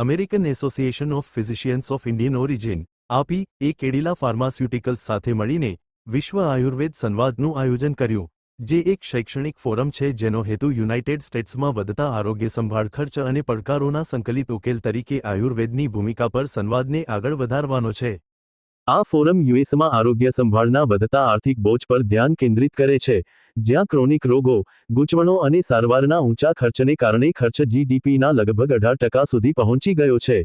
American Association of Physicians of Indian Origin AAPI A Cadila pharmaceuticals સાથે મળીને વિશ્વ આયુર્વેદ સંવાદનું આયોજન કર્યું, જે એક શૈક્ષણિક ફોરમ છે જેનો હેતુ યુનાઇટેડ સ્ટેટ્સમાં વધતા આરોગ્ય સંભાળ ખર્ચ અને પડકારોના સંકલિત ઉકેલ તરીકે આયુર્વેદની ભૂમિકા પર સંવાદને આગળ વધારવાનો છે. આ ફોરમ યુએસમાં આરોગ્ય સંભાળના વધતા આર્થિક બોજ પર ધ્યાન કેન્દ્રિત કરે છે, જ્યાં ક્રોનિક રોગો, ગૂંચવણો અને સારવારના ઊંચા ખર્ચને કારણે ખર્ચ જીડીપીના લગભગ અઢાર ટકા સુધી પહોંચી ગયો છે.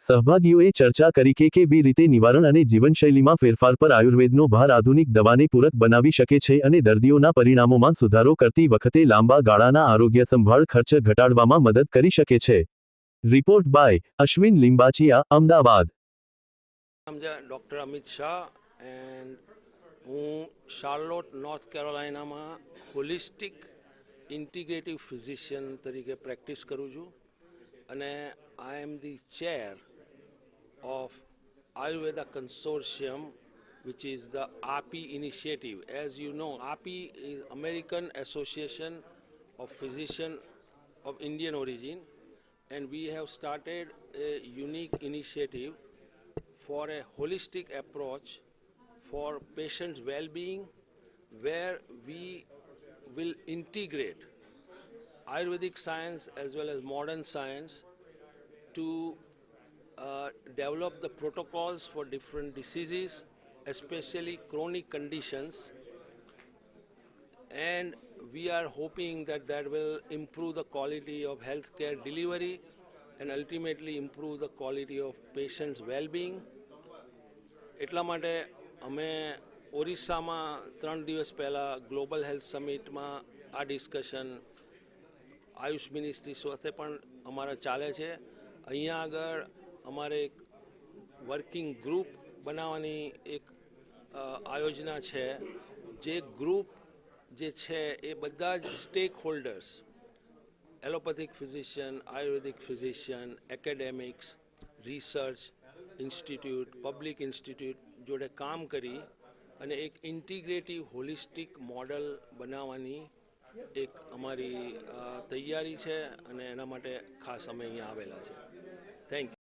સહભાગીઓએ ચર્ચા કરી કે કેવી રીતે નિવારણ અને જીવનશૈલીમાં ફેરફાર પર આયુર્વેદનો ભાર આધુનિક દવાને પૂરક બનાવી શકે છે અને દર્દીઓના પરિણામોમાં સુધારો કરતી વખતે લાંબા ગાળાના આરોગ્ય સંભાળ ખર્ચ ઘટાડવામાં મદદ કરી શકે છે. Report by Ashwin Limbachiya, Ahmedabad. છે ડૉક્ટર અમિત શાહ એન્ડ હું શાર્લોટ, નોર્થ કેરોલાઇનામાં હોલિસ્ટિક ઇન્ટિગ્રેટિવ ફિઝિશિયન તરીકે પ્રેક્ટિસ કરું છું અને I am the chair of Ayurveda consortium which is the AAPI initiative as you know AAPI is American Association of Physician of Indian Origin and we have started a unique initiative for a holistic approach for patients' well-being, where we will integrate Ayurvedic science as well as modern science to uh, develop the protocols for different diseases, especially chronic conditions. And we are hoping that that will improve the quality of healthcare delivery and ultimately improve the quality of patients well-being. એટલા માટે અમે ઓરિસ્સામાં ત્રણ દિવસ પહેલાં global health સમિટમાં આ discussion Ayush ministry સાથે પણ અમારા ચાલે છે. અહીંયા આગળ અમારે એક વર્કિંગ ગ્રુપ બનાવવાની એક આયોજના છે. જે ગ્રુપ જે છે એ બધા જ stakeholders allopathic physician Ayurvedic physician academics research institute public institute જોડે કામ કરી અને એક ઇન્ટિગ્રેટિવ હોલિસ્ટિક મોડલ બનાવવાની એક અમારી તૈયારી છે અને એના માટે ખાસ અમે અહીંયા આવેલા છે. Thank you